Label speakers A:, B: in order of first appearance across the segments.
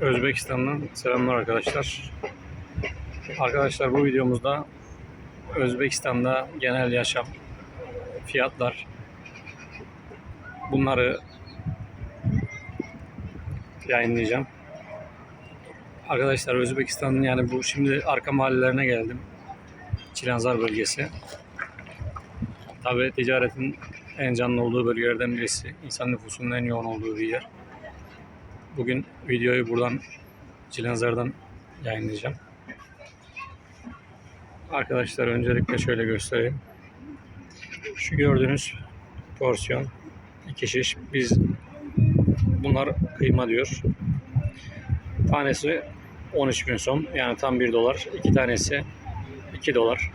A: Özbekistan'dan selamlar arkadaşlar. Arkadaşlar bu videomuzda Özbekistan'da genel yaşam, fiyatlar bunları yayınlayacağım. Arkadaşlar Özbekistan'ın yani bu şimdi arka mahallelerine geldim. Çilanzar bölgesi. Tabi ticaretin en canlı olduğu bölgelerden birisi. İnsan nüfusunun en yoğun olduğu bir yer. Bugün videoyu buradan Çilanzar'dan yayınlayacağım. Arkadaşlar öncelikle şöyle göstereyim. Şu gördüğünüz porsiyon iki şiş. Biz bunlar kıyma diyor. Tanesi 13 bin son. Yani tam 1 dolar. İki tanesi 2 dolar.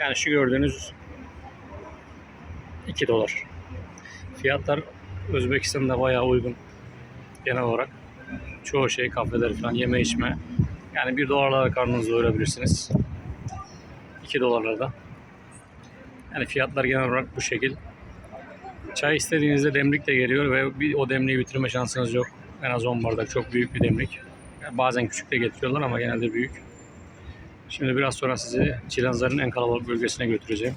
A: Yani şu gördüğünüz 2 dolar. Fiyatlar Özbekistan'da bayağı uygun genel olarak. Çoğu şey kafeler falan yeme içme. Yani 1 dolarlara karnınızı doyurabilirsiniz. 2 dolarlarda. Yani fiyatlar genel olarak bu şekil. Çay istediğinizde demlik de geliyor ve bir, o demliği bitirme şansınız yok. En az 10 bardak çok büyük bir demlik. Yani bazen küçük de getiriyorlar ama genelde büyük. Şimdi biraz sonra sizi Çilanzar'ın en kalabalık bölgesine götüreceğim.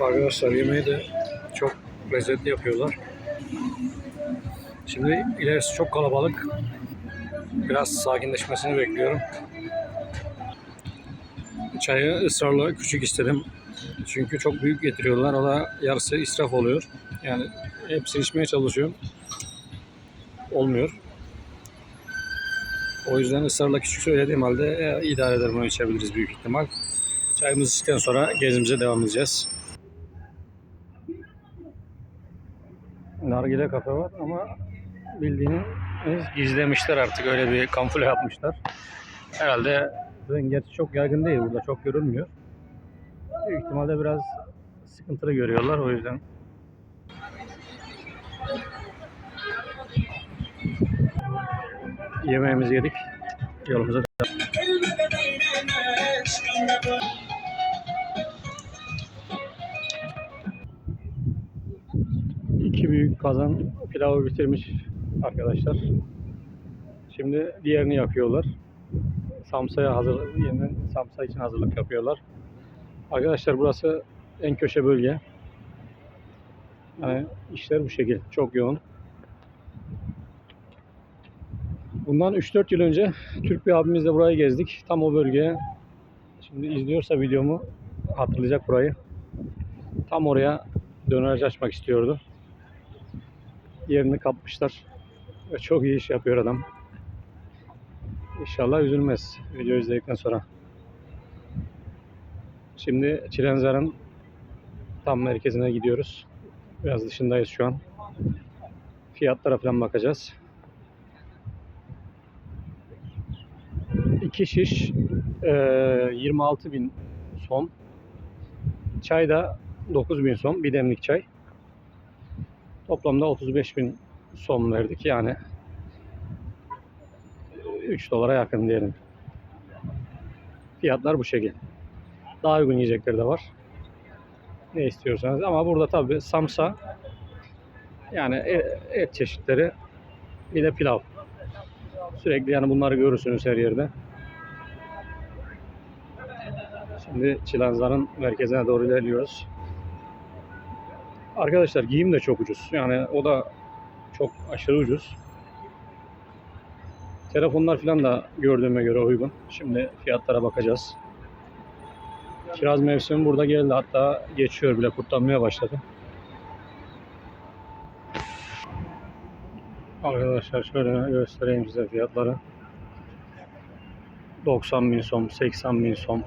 A: Arkadaşlar yemeği de çok lezzetli yapıyorlar. Şimdi ilerisi çok kalabalık. Biraz sakinleşmesini bekliyorum. Çayı ısrarla küçük istedim. Çünkü çok büyük getiriyorlar. O da yarısı israf oluyor. Yani hepsini içmeye çalışıyorum. Olmuyor. O yüzden ısrarla küçük söylediğim halde e, idare eder bunu içebiliriz büyük ihtimal. Çayımızı içtikten sonra gezimize devam edeceğiz. Nargile kafe var ama bildiğiniz gizlemişler artık öyle bir kamufle yapmışlar. Herhalde gerçi çok yaygın değil burada çok görülmüyor. Büyük ihtimalle biraz sıkıntılı görüyorlar o yüzden. Yemeğimizi yedik. Yolumuza devam. Büyük kazan pilavı bitirmiş arkadaşlar. Şimdi diğerini yakıyorlar. Samsa'ya hazır, yeniden Samsa için hazırlık yapıyorlar. Arkadaşlar burası en köşe bölge. Yani işler bu şekil. Çok yoğun. Bundan 3-4 yıl önce Türk bir abimizle burayı gezdik. Tam o bölgeye. Şimdi izliyorsa videomu hatırlayacak burayı. Tam oraya dönerci açmak istiyordu. Yerini kapmışlar. Ve çok iyi iş yapıyor adam. İnşallah üzülmez video izledikten sonra. Şimdi Çilenzar'ın tam merkezine gidiyoruz. Biraz dışındayız şu an. Fiyatlara falan bakacağız. İki şiş eee 26 bin son. Çay da 9 bin son. Bir demlik çay. Toplamda 35 bin son verdik. Yani 3 dolara yakın diyelim. Fiyatlar bu şekil. Daha uygun yiyecekleri de var. Ne istiyorsanız. Ama burada tabii samsa yani e- et çeşitleri bir de pilav. Sürekli yani bunları görürsünüz her yerde. Şimdi Çilanzar'ın merkezine doğru ilerliyoruz. Arkadaşlar giyim de çok ucuz. Yani o da çok aşırı ucuz. Telefonlar falan da gördüğüme göre uygun. Şimdi fiyatlara bakacağız. Kiraz mevsimi burada geldi. Hatta geçiyor bile kurtlanmaya başladı. Arkadaşlar şöyle göstereyim size fiyatları. 90 bin som, 80 bin som.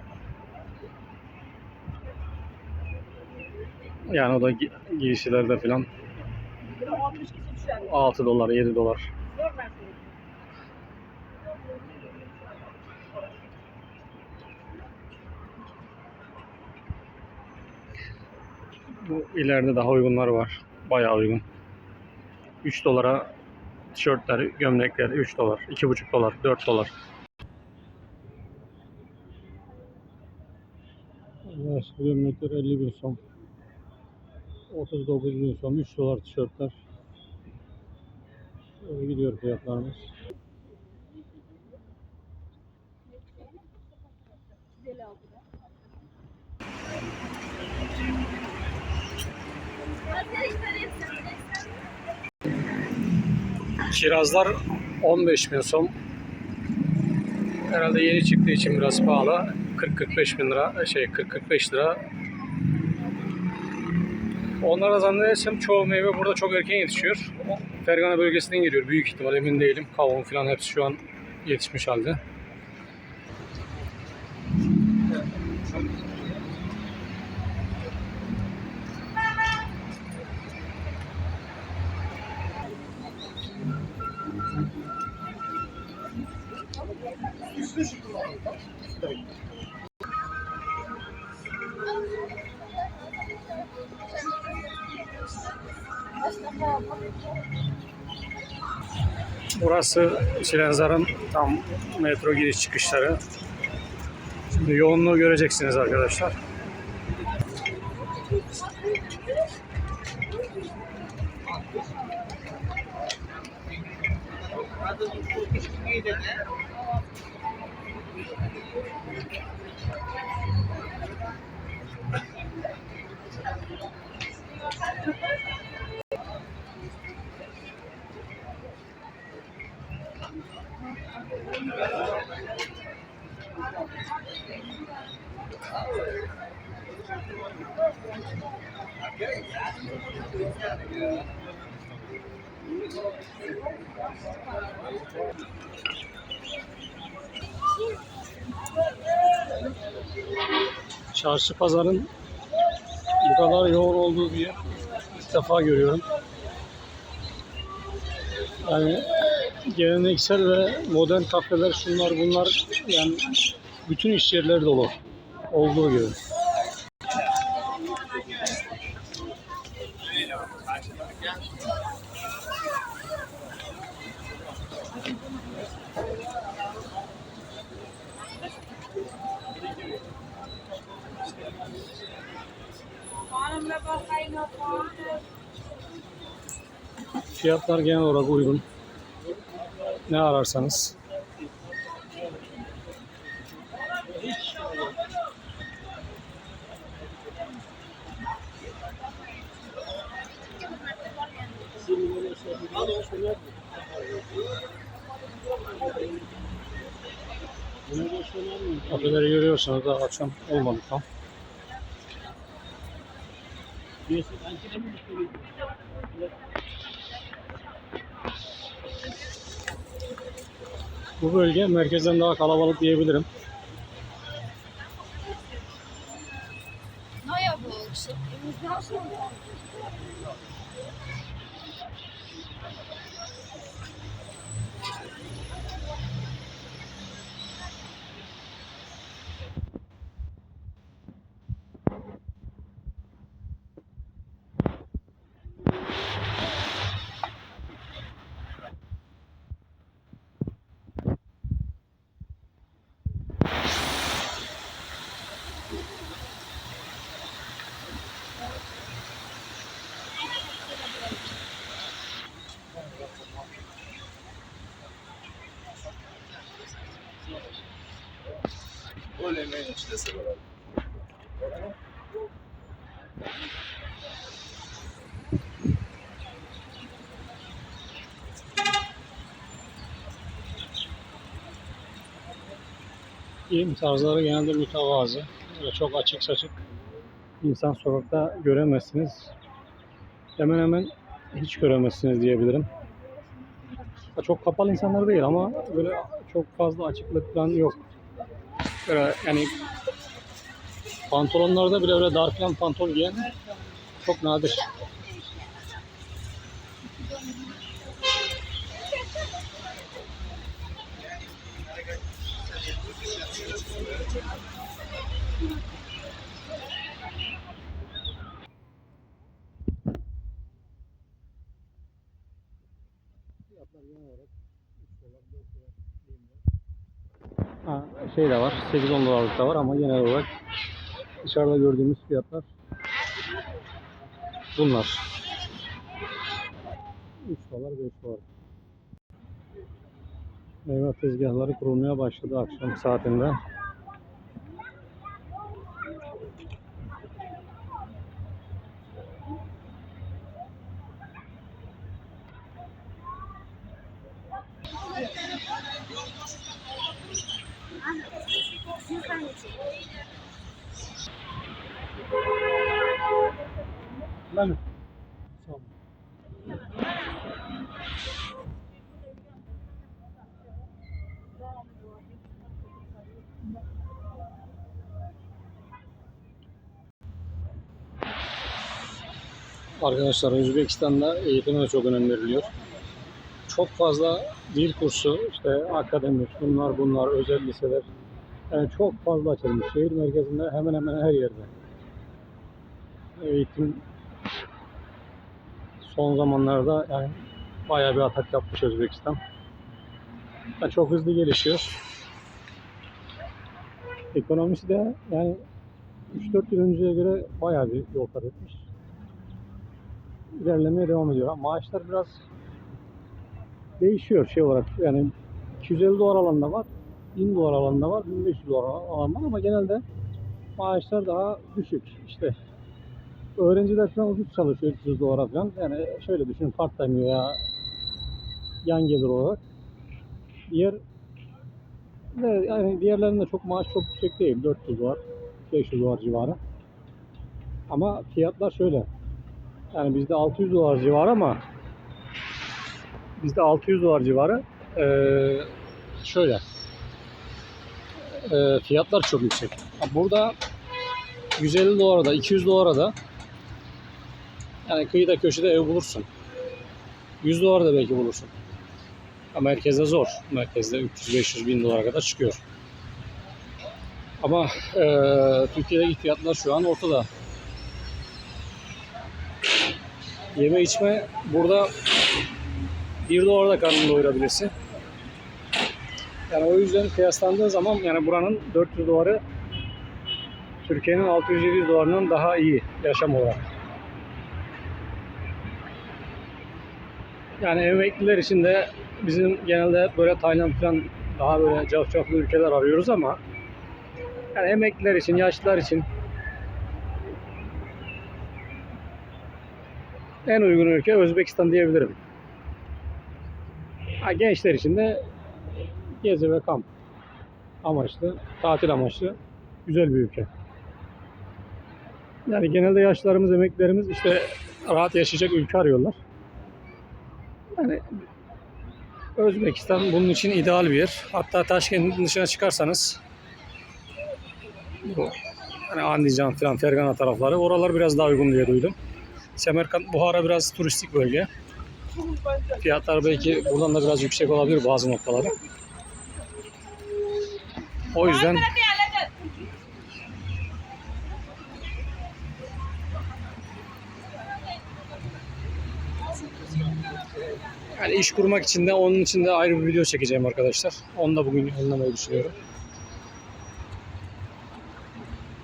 A: Yani o da gi- giysilerde falan 6 dolar, 7 dolar. Bu ileride daha uygunları var. Bayağı uygun. 3 dolara tişörtler, gömlekler 3 dolar, 2,5 dolar, 4 dolar. Gömlekler 50 bin son. 39 gün son 3 dolar tişörtler. Öyle gidiyor fiyatlarımız. Kirazlar 15 bin son. Herhalde yeni çıktığı için biraz pahalı. 40-45 bin lira, şey 40-45 lira. Onlara zannedersem çoğu meyve burada çok erken yetişiyor. Fergana bölgesinden geliyor büyük ihtimal emin değilim. Kavun falan hepsi şu an yetişmiş halde. Burası Silenzar'ın tam metro giriş çıkışları. Şimdi yoğunluğu göreceksiniz arkadaşlar. Çarşı pazarın bu kadar yoğun olduğu bir yer ilk defa görüyorum. Yani geleneksel ve modern kafeler şunlar bunlar yani bütün iş yerleri dolu olduğu gibi. Fiyatlar genel olarak uygun. Ne ararsanız. Kafeleri görüyorsanız da akşam olmadı tam. Bu bölge merkezden daha kalabalık diyebilirim. Giyim tarzları genelde mütevazı. Böyle çok açık saçık insan sokakta göremezsiniz. Hemen hemen hiç göremezsiniz diyebilirim. Çok kapalı insanlar değil ama böyle çok fazla açıklık yok. Böyle yani pantolonlarda bile öyle dar falan pantol giyen çok nadir. Ha, şey de var, 8-10 dolarlık da var ama genel olarak dışarıda gördüğümüz fiyatlar bunlar. 3 dolar 5 dolar. Meyve tezgahları kurulmaya başladı akşam saatinde. Ben Arkadaşlar Özbekistan'da eğitime çok önem veriliyor. Çok fazla dil kursu, işte akademik, bunlar bunlar, özel liseler. Yani çok fazla açılmış. Şehir merkezinde hemen hemen her yerde. Eğitim son zamanlarda yani bayağı bir atak yapmış Özbekistan. Yani çok hızlı gelişiyor. Ekonomisi de yani 3-4 yıl önceye göre bayağı bir yol kat etmiş. İlerlemeye devam ediyor. Maaşlar biraz değişiyor şey olarak. Yani 250 dolar alanında var, 1000 dolar alanında var, 1500 dolar alan var ama genelde maaşlar daha düşük. İşte öğrenciler falan ucuz çalışıyor 300 dolara falan. Yani şöyle düşünün part time veya yan gelir olarak. Diğer de yani diğerlerinde çok maaş çok yüksek değil. 400 dolar, 500 dolar civarı. Ama fiyatlar şöyle. Yani bizde 600 dolar civarı ama bizde 600 dolar civarı ee, şöyle ee, fiyatlar çok yüksek. Burada 150 dolara da 200 dolara da yani kıyıda köşede ev bulursun. 100 dolara da belki bulursun. Ama merkezde zor. Merkezde 300-500 bin dolara kadar çıkıyor. Ama eee Türkiye'deki fiyatlar şu an ortada. Yeme içme burada 1 dolarda karnını doyurabilirsin. Yani o yüzden kıyaslandığı zaman yani buranın 400 doları Türkiye'nin 600-700 dolarından daha iyi yaşam olarak. Yani emekliler için de bizim genelde böyle Tayland falan daha böyle cafcaflı ülkeler arıyoruz ama yani emekliler için, yaşlılar için en uygun ülke Özbekistan diyebilirim. Ha, gençler için de gezi ve kamp amaçlı, tatil amaçlı güzel bir ülke. Yani genelde yaşlılarımız, emeklilerimiz işte rahat yaşayacak ülke arıyorlar. Yani Özbekistan bunun için ideal bir yer. Hatta Taşkent'in dışına çıkarsanız bu hani Andijan falan Fergana tarafları oralar biraz daha uygun diye duydum. Semerkant, Buhara biraz turistik bölge. Fiyatlar belki buradan da biraz yüksek olabilir bazı noktaları. O yüzden yani iş kurmak için de onun için de ayrı bir video çekeceğim arkadaşlar. Onu da bugün yayınlamayı düşünüyorum.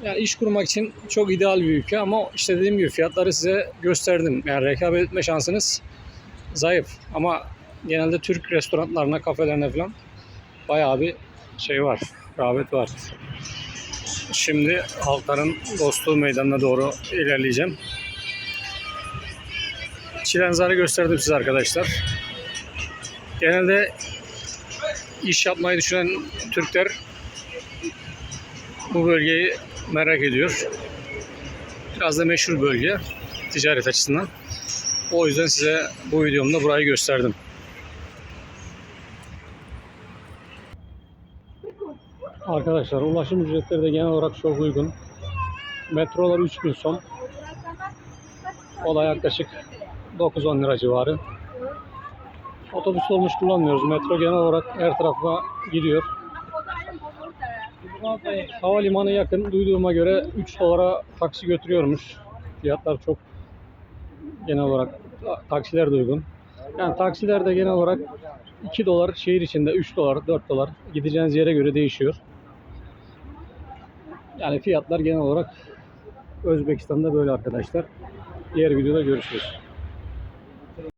A: Yani iş kurmak için çok ideal bir ülke ama işte dediğim gibi fiyatları size gösterdim. Yani rekabet etme şansınız zayıf ama genelde Türk restoranlarına, kafelerine falan bayağı bir şey var, rağbet var. Şimdi Halkların Dostluğu Meydanı'na doğru ilerleyeceğim. Çilenzar'ı gösterdim size arkadaşlar. Genelde iş yapmayı düşünen Türkler bu bölgeyi merak ediyor. Biraz da meşhur bölge ticaret açısından. O yüzden size bu videomda burayı gösterdim. Arkadaşlar ulaşım ücretleri de genel olarak çok uygun. Metrolar 3000 son. O da yaklaşık 9-10 lira civarı. Otobüs dolmuş kullanmıyoruz. Metro genel olarak her tarafa gidiyor. Havalimanı yakın. Duyduğuma göre 3 dolara taksi götürüyormuş. Fiyatlar çok genel olarak ta- taksiler de uygun. Yani taksiler de genel olarak 2 dolar şehir içinde 3 dolar 4 dolar gideceğiniz yere göre değişiyor. Yani fiyatlar genel olarak Özbekistan'da böyle arkadaşlar. Diğer videoda görüşürüz.